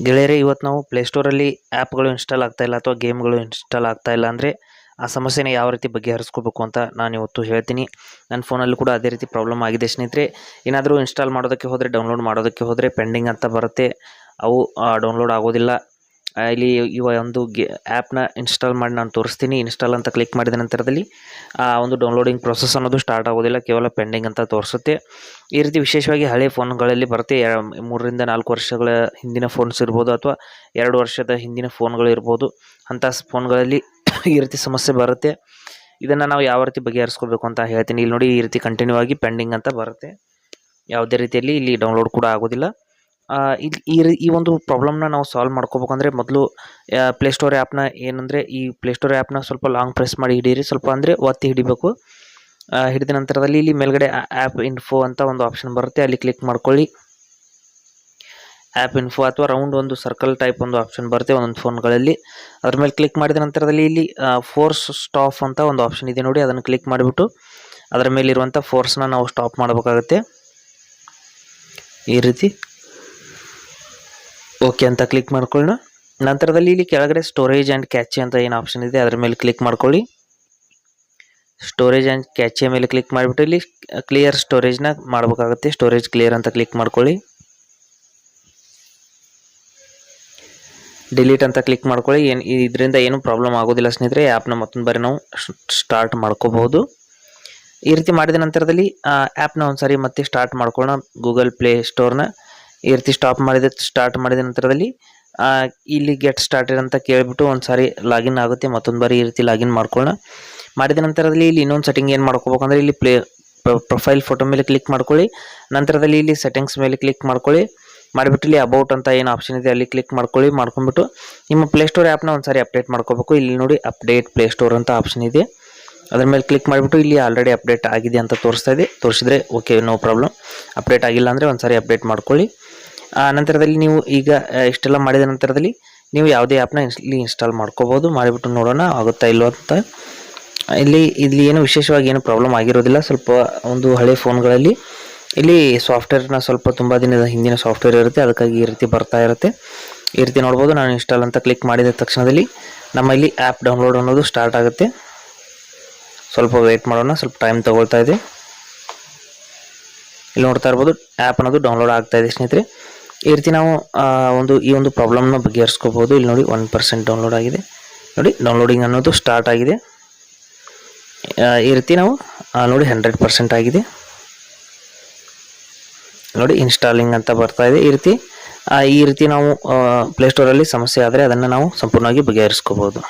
ಗೆಳೆಯರೇ, ಇವತ್ತು ನಾವು ಪ್ಲೇಸ್ಟೋರಲ್ಲಿ ಆ್ಯಪ್ಗಳು ಇನ್ಸ್ಟಾಲ್ ಆಗ್ತಾ ಇಲ್ಲ ಅಥವಾ ಗೇಮ್ಗಳು ಇನ್ಸ್ಟಾಲ್ ಆಗ್ತಾಯಿಲ್ಲ ಅಂದರೆ ಆ ಸಮಸ್ಯೆನ ಯಾವ ರೀತಿ ಬಗೆಹರಿಸ್ಕೋಬೇಕು ಅಂತ ನಾನು ಇವತ್ತು ಹೇಳ್ತೀನಿ. ನನ್ನ ಫೋನಲ್ಲಿ ಕೂಡ ಅದೇ ರೀತಿ ಪ್ರಾಬ್ಲಮ್ ಆಗಿದೆ ಸ್ನೇಹಿತರೆ. ಏನಾದರೂ ಇನ್ಸ್ಟಾಲ್ ಮಾಡೋದಕ್ಕೆ ಹೋದರೆ ಡೌನ್ಲೋಡ್ ಮಾಡೋದಕ್ಕೆ ಹೋದರೆ ಪೆಂಡಿಂಗ್ ಅಂತ ಬರುತ್ತೆ. ಅವು ಡೌನ್ಲೋಡ್ ಆಗೋದಿಲ್ಲ. ಇಲ್ಲಿ ಇವ ಒಂದು ಗೆ ಆ್ಯಪ್ನ ಇನ್ಸ್ಟಾಲ್ ಮಾಡಿ ನಾನು ತೋರಿಸ್ತೀನಿ. ಇನ್ಸ್ಟಾಲ್ ಅಂತ ಕ್ಲಿಕ್ ಮಾಡಿದ ನಂತರದಲ್ಲಿ, ಆ, ಒಂದು ಡೌನ್ಲೋಡಿಂಗ್ ಪ್ರೊಸೆಸ್ ಅನ್ನೋದು ಸ್ಟಾರ್ಟ್ ಆಗೋದಿಲ್ಲ. ಕೇವಲ ಪೆಂಡಿಂಗ್ ಅಂತ ತೋರಿಸುತ್ತೆ. ಈ ರೀತಿ ವಿಶೇಷವಾಗಿ ಹಳೆ ಫೋನ್ಗಳಲ್ಲಿ ಬರುತ್ತೆ. ಮೂರರಿಂದ ನಾಲ್ಕು ವರ್ಷಗಳ ಹಿಂದಿನ ಫೋನ್ಸ್ ಇರ್ಬೋದು ಅಥವಾ ಎರಡು ವರ್ಷದ ಹಿಂದಿನ ಫೋನ್ಗಳು ಇರ್ಬೋದು. ಅಂಥ ಫೋನ್ಗಳಲ್ಲಿ ಈ ರೀತಿ ಸಮಸ್ಯೆ ಬರುತ್ತೆ. ಇದನ್ನು ನಾವು ಯಾವ ರೀತಿ ಬಗೆಹರಿಸ್ಕೋಬೇಕು ಅಂತ ಹೇಳ್ತೀನಿ. ಇಲ್ಲಿ ನೋಡಿ ಈ ರೀತಿ ಕಂಟಿನ್ಯೂ ಆಗಿ ಪೆಂಡಿಂಗ್ ಅಂತ ಬರುತ್ತೆ. ಯಾವುದೇ ರೀತಿಯಲ್ಲಿ ಇಲ್ಲಿ ಡೌನ್ಲೋಡ್ ಕೂಡ ಆಗೋದಿಲ್ಲ. ಇಲ್ಲಿ ಈ ರೀ, ಈ ಒಂದು ಪ್ರಾಬ್ಲಮ್ನ ನಾವು ಸಾಲ್ವ್ ಮಾಡ್ಕೋಬೇಕಂದ್ರೆ ಮೊದಲು ಪ್ಲೇಸ್ಟೋರ್ ಆ್ಯಪ್ನ ಏನಂದರೆ ಈ ಪ್ಲೇಸ್ಟೋರ್ ಆ್ಯಪ್ನ ಸ್ವಲ್ಪ ಲಾಂಗ್ ಪ್ರೆಸ್ ಮಾಡಿ ಹಿಡೀರಿ. ಸ್ವಲ್ಪ ಅಂದರೆ ಒತ್ತಿ ಹಿಡಿಬೇಕು. ಹಿಡಿದ ನಂತರದಲ್ಲಿ ಇಲ್ಲಿ ಮೇಲ್ಗಡೆ ಆ್ಯಪ್ ಇನ್ಫೋ ಅಂತ ಒಂದು ಆಪ್ಷನ್ ಬರುತ್ತೆ. ಅಲ್ಲಿ ಕ್ಲಿಕ್ ಮಾಡ್ಕೊಳ್ಳಿ. ಆ್ಯಪ್ ಇನ್ಫೋ ಅಥವಾ ರೌಂಡ್ ಒಂದು ಸರ್ಕಲ್ ಟೈಪ್ ಒಂದು ಆಪ್ಷನ್ ಬರುತ್ತೆ ಒಂದೊಂದು ಫೋನ್ಗಳಲ್ಲಿ ಅದ್ರ ಮೇಲೆ ಕ್ಲಿಕ್ ಮಾಡಿದ ನಂತರದಲ್ಲಿ ಇಲ್ಲಿ ಫೋರ್ಸ್ ಸ್ಟಾಪ್ ಅಂತ ಒಂದು ಆಪ್ಷನ್ ಇದೆ ನೋಡಿ, ಅದನ್ನು ಕ್ಲಿಕ್ ಮಾಡಿಬಿಟ್ಟು ಅದರ ಮೇಲಿರುವಂಥ ಫೋರ್ಸ್ನ ನಾವು ಸ್ಟಾಪ್ ಮಾಡಬೇಕಾಗುತ್ತೆ. ಈ ರೀತಿ. ಓಕೆ ಅಂತ ಕ್ಲಿಕ್ ಮಾಡ್ಕೊಳ್ಳೋಣ. ನಂತರದಲ್ಲಿ ಇಲ್ಲಿ ಕೆಳಗಡೆ ಸ್ಟೋರೇಜ್ ಆ್ಯಂಡ್ ಕ್ಯಾಚೆ ಅಂತ ಏನು ಆಪ್ಷನ್ ಇದೆ, ಅದರ ಮೇಲೆ ಕ್ಲಿಕ್ ಮಾಡ್ಕೊಳ್ಳಿ. ಸ್ಟೋರೇಜ್ ಆ್ಯಂಡ್ ಕ್ಯಾಚೆ ಮೇಲೆ ಕ್ಲಿಕ್ ಮಾಡಿಬಿಟ್ಟು ಇಲ್ಲಿ ಕ್ಲಿಯರ್ ಸ್ಟೋರೇಜ್ನ ಮಾಡಬೇಕಾಗುತ್ತೆ. ಸ್ಟೋರೇಜ್ ಕ್ಲಿಯರ್ ಅಂತ ಕ್ಲಿಕ್ ಮಾಡ್ಕೊಳ್ಳಿ. ಡಿಲೀಟ್ ಅಂತ ಕ್ಲಿಕ್ ಮಾಡ್ಕೊಳ್ಳಿ. ಏನು, ಇದರಿಂದ ಏನು ಪ್ರಾಬ್ಲಮ್ ಆಗೋದಿಲ್ಲ ಸ್ನೇಹಿತರೆ ಆ್ಯಪ್ನ ಮತ್ತೊಂದು ಬಾರಿ ನಾವು ಸ್ಟಾರ್ಟ್ ಮಾಡ್ಕೋಬಹುದು. ಈ ರೀತಿ ಮಾಡಿದ ನಂತರದಲ್ಲಿ ಆ್ಯಪ್ನ ಒಂದು ಸಾರಿ ಮತ್ತೆ ಸ್ಟಾರ್ಟ್ ಮಾಡ್ಕೊಳ್ಳೋಣ. ಗೂಗಲ್ ಪ್ಲೇ ಸ್ಟೋರ್ನ ಈ ರೀತಿ ಸ್ಟಾಪ್ ಮಾಡಿದ ಸ್ಟಾರ್ಟ್ ಮಾಡಿದ ನಂತರದಲ್ಲಿ ಇಲ್ಲಿ ಗೆಟ್ ಸ್ಟಾರ್ಟೆಡ್ ಅಂತ ಕೇಳಿಬಿಟ್ಟು ಒಂದು ಸಾರಿ ಲಾಗಿನ್ ಆಗುತ್ತೆ, ಮತ್ತೊಂದು ಬಾರಿ ಈ ರೀತಿ ಲಾಗಿನ್ ಮಾಡ್ಕೊಳ್ಳೋಣ. ಮಾಡಿದ ನಂತರದಲ್ಲಿ ಇಲ್ಲಿ ಇನ್ನೊಂದು ಸೆಟ್ಟಿಂಗ್ ಏನು ಮಾಡ್ಕೋಬೇಕಂದ್ರೆ ಇಲ್ಲಿ ಪ್ಲೇ ಪ್ರೊಫೈಲ್ ಫೋಟೋ ಮೇಲೆ ಕ್ಲಿಕ್ ಮಾಡ್ಕೊಳ್ಳಿ. ನಂತರದಲ್ಲಿ ಇಲ್ಲಿ ಸೆಟ್ಟಿಂಗ್ಸ್ ಮೇಲೆ ಕ್ಲಿಕ್ ಮಾಡ್ಕೊಳ್ಳಿ. ಮಾಡಿಬಿಟ್ಟು ಇಲ್ಲಿ ಅಬೌಟ್ ಅಂತ ಏನು ಆಪ್ಷನ್ ಇದೆ ಅಲ್ಲಿ ಕ್ಲಿಕ್ ಮಾಡ್ಕೊಳ್ಳಿ. ಮಾಡ್ಕೊಂಡ್ಬಿಟ್ಟು ನಿಮ್ಮ ಪ್ಲೇಸ್ಟೋರ್ ಆ್ಯಪ್ನ ಒಂದು ಸಾರಿ ಅಪ್ಡೇಟ್ ಮಾಡ್ಕೋಬೇಕು. ಇಲ್ಲಿ ನೋಡಿ ಅಪ್ಡೇಟ್ ಪ್ಲೇಸ್ಟೋರ್ ಅಂತ ಆಪ್ಷನ್ ಇದೆ. ಅದ್ರ ಮೇಲೆ ಕ್ಲಿಕ್ ಮಾಡಿಬಿಟ್ಟು ಇಲ್ಲಿ ಆಲ್ರೆಡಿ ಅಪ್ಡೇಟ್ ಆಗಿದೆ ಅಂತ ತೋರಿಸ್ತಾ ಇದೆ. ತೋರಿಸಿದ್ರೆ ಓಕೆ ನೋ ಪ್ರಾಬ್ಲಮ್ ಅಪ್ಡೇಟ್ ಆಗಿಲ್ಲ ಅಂದರೆ ಒಂದು ಸಾರಿ ಅಪ್ಡೇಟ್ ಮಾಡ್ಕೊಳ್ಳಿ. ಆ ನಂತರದಲ್ಲಿ ನೀವು ಈಗ ಇಷ್ಟೆಲ್ಲ ಮಾಡಿದ ನಂತರದಲ್ಲಿ ನೀವು ಯಾವುದೇ ಆ್ಯಪ್ನ ಇಲ್ಲಿ ಇನ್ಸ್ಟಾಲ್ ಮಾಡ್ಕೋಬೋದು. ಮಾಡಿಬಿಟ್ಟು ನೋಡೋಣ, ಆಗುತ್ತಾ ಇಲ್ಲೋ ಅಂತ. ಇಲ್ಲಿ ಇಲ್ಲಿ ಏನು ವಿಶೇಷವಾಗಿ ಏನು ಪ್ರಾಬ್ಲಮ್ ಆಗಿರೋದಿಲ್ಲ. ಸ್ವಲ್ಪ ಒಂದು ಹಳೆ ಫೋನ್ಗಳಲ್ಲಿ ಇಲ್ಲಿ ಸಾಫ್ಟ್ವೇರ್ನ ಸ್ವಲ್ಪ ತುಂಬ ದಿನದ ಹಿಂದಿನ ಸಾಫ್ಟ್ವೇರ್ ಇರುತ್ತೆ. ಅದಕ್ಕಾಗಿ ಈ ರೀತಿ ಬರ್ತಾ ಇರುತ್ತೆ. ಈ ರೀತಿ ನೋಡ್ಬೋದು. ನಾನು ಇನ್ಸ್ಟಾಲ್ ಅಂತ ಕ್ಲಿಕ್ ಮಾಡಿದ ತಕ್ಷಣದಲ್ಲಿ ನಮ್ಮ ಇಲ್ಲಿ ಆ್ಯಪ್ ಡೌನ್ಲೋಡ್ ಅನ್ನೋದು ಸ್ಟಾರ್ಟ್ ಆಗುತ್ತೆ. ಸ್ವಲ್ಪ ವೆಯ್ಟ್ ಮಾಡೋಣ. ಸ್ವಲ್ಪ ಟೈಮ್ ತಗೊಳ್ತಾ ಇದೆ. ಇಲ್ಲಿ ನೋಡ್ತಾ ಇರ್ಬೋದು ಆ್ಯಪ್ ಅನ್ನೋದು ಡೌನ್ಲೋಡ್ ಆಗ್ತಾ ಇದೆ ಸ್ನೇಹಿತರೆ. ಈ ರೀತಿ ನಾವು ಒಂದು, ಈ ಒಂದು ಪ್ರಾಬ್ಲಮ್ನ ಬಗೆಹರಿಸ್ಕೋಬೋದು. ಇಲ್ಲಿ ನೋಡಿ ಒನ್ ಪರ್ಸೆಂಟ್ ಡೌನ್ಲೋಡ್ ಆಗಿದೆ. ನೋಡಿ ಡೌನ್ಲೋಡಿಂಗ್ ಅನ್ನೋದು ಸ್ಟಾರ್ಟ್ ಆಗಿದೆ. ಈ ರೀತಿ ನಾವು ನೋಡಿ ಹಂಡ್ರೆಡ್ ಪರ್ಸೆಂಟ್ ಆಗಿದೆ. ನೋಡಿ ಇನ್ಸ್ಟಾಲಿಂಗ್ ಅಂತ ಬರ್ತಾ ಇದೆ. ಈ ರೀತಿ ಈ ರೀತಿ ನಾವು ಪ್ಲೇಸ್ಟೋರಲ್ಲಿ ಸಮಸ್ಯೆ ಆದರೆ ಅದನ್ನು ನಾವು ಸಂಪೂರ್ಣವಾಗಿ ಬಗೆಹರಿಸ್ಕೋಬೋದು.